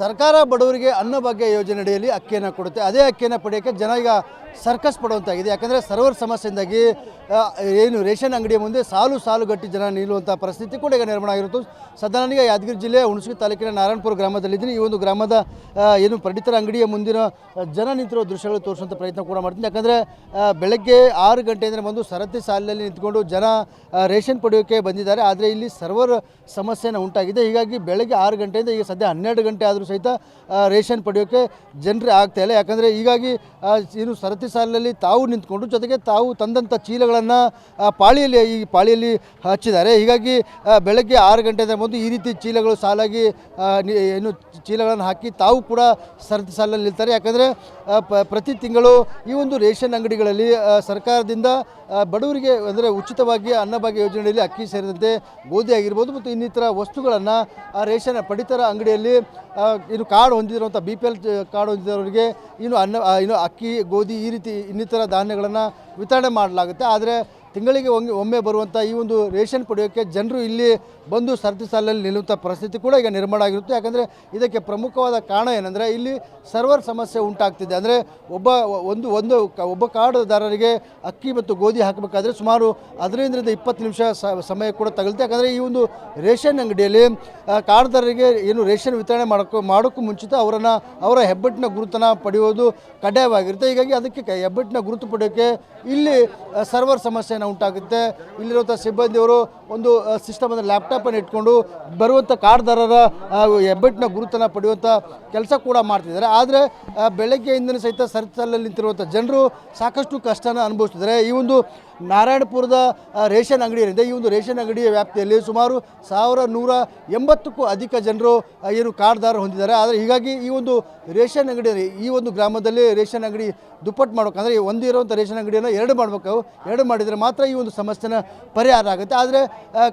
ಸರ್ಕಾರ ಬಡವರಿಗೆ ಅನ್ನಭಾಗ್ಯ ಯೋಜನೆ ಅಡಿಯಲ್ಲಿ ಅಕ್ಕಿಯನ್ನು ಕೊಡುತ್ತೆ. ಅದೇ ಅಕ್ಕಿಯನ್ನು ಪಡೆಯೋಕ್ಕೆ ಜನ ಈಗ ಸರ್ಕಸ್ ಪಡುವಂತಾಗಿದೆ. ಯಾಕಂದರೆ ಸರ್ವರ್ ಸಮಸ್ಯೆಯಿಂದಾಗಿ ಏನು ರೇಷನ್ ಅಂಗಡಿಯ ಮುಂದೆ ಸಾಲು ಸಾಲು ಗಟ್ಟಿ ಜನ ನಿಲ್ಲುವಂಥ ಪರಿಸ್ಥಿತಿ ಕೂಡ ಈಗ ನಿರ್ಮಾಣ ಆಗಿರುತ್ತೆ. ನನಗೆ ಯಾದಗಿರಿ ಜಿಲ್ಲೆ ಹುಣಸಗಿ ತಾಲೂಕಿನ ನಾರಾಯಣಪುರ ಗ್ರಾಮದಲ್ಲಿದ್ದೀನಿ. ಈ ಒಂದು ಗ್ರಾಮದ ಏನು ಪಡಿತರ ಅಂಗಡಿಯ ಮುಂದಿನ ಜನ ನಿಂತಿರೋ ದೃಶ್ಯಗಳು ತೋರಿಸುವಂಥ ಪ್ರಯತ್ನ ಕೂಡ ಮಾಡ್ತೀನಿ. ಯಾಕಂದರೆ ಬೆಳಗ್ಗೆ ಆರು ಗಂಟೆಯಿಂದ ಬಂದು ಸರತಿ ಸಾಲಿನಲ್ಲಿ ನಿಂತ್ಕೊಂಡು ಜನ ರೇಷನ್ ಪಡೆಯೋಕ್ಕೆ ಬಂದಿದ್ದಾರೆ. ಆದರೆ ಇಲ್ಲಿ ಸರ್ವರ್ ಸಮಸ್ಯೆನ ಉಂಟಾಗಿದೆ. ಹೀಗಾಗಿ ಬೆಳಗ್ಗೆ ಆರು ಗಂಟೆಯಿಂದ ಈಗ ಸದ್ಯ ಹನ್ನೆರಡು ಗಂಟೆ ಆದರೂ ಸಹಿತ ರೇಷನ್ ಪಡೆಯೋಕ್ಕೆ ಜನರೇ ಆಗ್ತಾ ಇಲ್ಲ. ಯಾಕಂದರೆ ಹೀಗಾಗಿ ಏನು ಸರತಿ ಸಾಲಿನಲ್ಲಿ ತಾವು ನಿಂತ್ಕೊಂಡು, ಜೊತೆಗೆ ತಾವು ತಂದಂಥ ಚೀಲಗಳನ್ನು ಪಾಳಿಯಲ್ಲಿ, ಈ ಪಾಳಿಯಲ್ಲಿ ಹಚ್ಚಿದ್ದಾರೆ. ಹೀಗಾಗಿ ಬೆಳಗ್ಗೆ ಆರು ಗಂಟೆಯಿಂದ ಬಂದು ಈ ರೀತಿ ಚೀಲಗಳು ಸಾಲಾಗಿ ಏನು ಚೀಲಗಳನ್ನು ಹಾಕಿ ತಾವು ಕೂಡ ಸರತಿ ಸಾಲಲ್ಲಿ ನಿಲ್ತಾರೆ. ಯಾಕಂದರೆ ಪ್ರತಿ ತಿಂಗಳು ಈ ಒಂದು ರೇಷನ್ ಅಂಗಡಿಗಳಲ್ಲಿ ಸರ್ಕಾರದಿಂದ ಬಡವರಿಗೆ ಅಂದರೆ ಉಚಿತವಾಗಿ ಅನ್ನಭಾಗ್ಯ ಯೋಜನೆಯಲ್ಲಿ ಅಕ್ಕಿ ಸೇರಿದಂತೆ ಗೋಧಿ ಆಗಿರ್ಬೋದು ಮತ್ತು ಇನ್ನಿತರ ವಸ್ತುಗಳನ್ನು, ಆ, ರೇಷನ್ ಪಡಿತರ ಅಂಗಡಿಯಲ್ಲಿ ಇನ್ನು ಕಾರ್ಡ್ ಹೊಂದಿರುವಂಥ ಬಿ ಪಿ ಎಲ್ ಕಾರ್ಡ್ ಹೊಂದಿರೋರಿಗೆ ಇನ್ನು ಅನ್ನ ಇನ್ನು ಅಕ್ಕಿ, ಗೋಧಿ ಈ ರೀತಿ ಇನ್ನಿತರ ಧಾನ್ಯಗಳನ್ನು ವಿತರಣೆ ಮಾಡಲಾಗುತ್ತೆ. ಆದರೆ ತಿಂಗಳಿಗೆ ಒಮ್ಮೆ ಬರುವಂಥ ಈ ಒಂದು ರೇಷನ್ ಪಡೆಯೋಕ್ಕೆ ಜನರು ಇಲ್ಲಿ ಬಂದು ಸರತಿ ಸಾಲಲ್ಲಿ ನಿಲ್ಲುವಂಥ ಪರಿಸ್ಥಿತಿ ಕೂಡ ಈಗ ನಿರ್ಮಾಣ ಆಗಿರುತ್ತೆ. ಯಾಕಂದರೆ ಇದಕ್ಕೆ ಪ್ರಮುಖವಾದ ಕಾರಣ ಏನಂದರೆ ಇಲ್ಲಿ ಸರ್ವರ್ ಸಮಸ್ಯೆ ಉಂಟಾಗ್ತಿದೆ. ಅಂದರೆ ಒಬ್ಬ ಒಂದು ಒಂದು ಒಬ್ಬ ಕಾರ್ಡ್ದಾರರಿಗೆ ಅಕ್ಕಿ ಮತ್ತು ಗೋಧಿ ಹಾಕಬೇಕಾದ್ರೆ ಸುಮಾರು ಹದಿನೈದರಿಂದ ಇಪ್ಪತ್ತು ನಿಮಿಷ ಸಮಯ ಕೂಡ ತಗಲುತ್ತೆ. ಯಾಕಂದರೆ ಈ ಒಂದು ರೇಷನ್ ಅಂಗಡಿಯಲ್ಲಿ ಕಾರ್ಡ್ದಾರರಿಗೆ ಏನು ರೇಷನ್ ವಿತರಣೆ ಮಾಡೋಕ್ಕೂ ಮಾಡೋಕ್ಕೂ ಮುಂಚಿತ ಅವರನ್ನು ಅವರ ಹೆಬ್ಬೆಟ್ಟಿನ ಗುರುತನ್ನು ಪಡೆಯೋದು ಕಡ್ಡಾಯವಾಗಿರುತ್ತೆ. ಹೀಗಾಗಿ ಅದಕ್ಕೆ ಹೆಬ್ಬೆಟ್ಟಿನ ಗುರುತು ಪಡೆಯೋಕ್ಕೆ ಇಲ್ಲಿ ಸರ್ವರ್ ಸರ್ವರ್ ಸಮಸ್ಯೆನ ಉಂಟಾಗುತ್ತೆ. ಇಲ್ಲಿರುವಂಥ ಸಿಬ್ಬಂದಿಯವರು ಒಂದು ಸಿಸ್ಟಮ್ ಅಂದರೆ ಲ್ಯಾಪ್ಟಾಪನ್ನು ಇಟ್ಕೊಂಡು ಬರುವಂಥ ಕಾರ್ಡ್ದಾರರ ಹೆಬ್ಬೆಟ್ಟಿನ ಗುರುತನ್ನು ಪಡೆಯುವಂಥ ಕೆಲಸ ಕೂಡ ಮಾಡ್ತಿದ್ದಾರೆ. ಆದರೆ ಬೆಳಗ್ಗೆಯಿಂದನೂ ಸಹಿತ ಸರಸಲ್ಲಲ್ಲಿ ನಿಂತಿರುವಂಥ ಜನರು ಸಾಕಷ್ಟು ಕಷ್ಟನ ಅನುಭವಿಸ್ತಿದ್ದಾರೆ. ಈ ಒಂದು ನಾರಾಯಣಪುರದ ರೇಷನ್ ಅಂಗಡಿಯಲ್ಲಿದೆ. ಈ ಒಂದು ರೇಷನ್ ಅಂಗಡಿಯ ವ್ಯಾಪ್ತಿಯಲ್ಲಿ ಸುಮಾರು ಸಾವಿರ ನೂರ ಎಂಬತ್ತಕ್ಕೂ ಅಧಿಕ ಜನರು ಏನು ಕಾರ್ಡ್ದಾರ ಹೊಂದಿದ್ದಾರೆ. ಆದರೆ ಹೀಗಾಗಿ ಈ ಒಂದು ರೇಷನ್ ಅಂಗಡಿ ಈ ಒಂದು ಗ್ರಾಮದಲ್ಲಿ ರೇಷನ್ ಅಂಗಡಿ ದುಪ್ಪಟ್ಟು ಮಾಡ್ಬೇಕಂದ್ರೆ ಒಂದು ಇರುವಂಥ ರೇಷನ್ ಅಂಗಡಿಯನ್ನು ಎರಡು ಮಾಡಬೇಕು. ಎರಡು ಮಾಡಿದರೆ ಮಾತ್ರ ಈ ಒಂದು ಸಮಸ್ಯೆನ ಪರಿಹಾರ ಆಗುತ್ತೆ. ಆದರೆ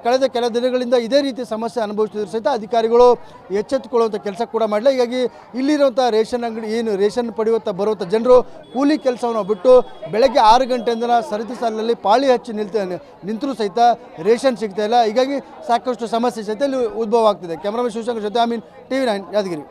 ಕಳೆದ ಕೆಲ ದಿನಗಳಿಂದ ಇದೇ ರೀತಿ ಸಮಸ್ಯೆ ಅನುಭವಿಸಿದ್ರು ಸಹಿತ ಅಧಿಕಾರಿಗಳು ಎಚ್ಚೆತ್ತುಕೊಳ್ಳುವಂಥ ಕೆಲಸ ಕೂಡ ಮಾಡಲಿಲ್ಲ. ಹೀಗಾಗಿ ಇಲ್ಲಿರುವಂಥ ರೇಷನ್ ಅಂಗಡಿ, ಏನು ರೇಷನ್ ಪಡೆಯುವಂಥ ಬರುವಂಥ ಜನರು ಕೂಲಿ ಕೆಲಸವನ್ನು ಬಿಟ್ಟು ಬೆಳಗ್ಗೆ ಆರು ಗಂಟೆಯಿಂದ ಸರತಿ ಸಾಲಿನಲ್ಲಿ ಪಾಳಿ ಹಚ್ಚಿ ನಿಲ್ತ ನಿಂತರೂ ಸಹಿತ ರೇಷನ್ ಸಿಗ್ತಾ ಇಲ್ಲ. ಹೀಗಾಗಿ ಸಾಕಷ್ಟು ಸಮಸ್ಯೆ ಸಹಿತ ಇಲ್ಲಿ ಉದ್ಭವ ಆಗ್ತಿದೆ. ಕ್ಯಾಮ್ರಾಮನ್ ಶಿವಶಂಕರ್ ಜೊತೆ I mean T V nine Yadagiri.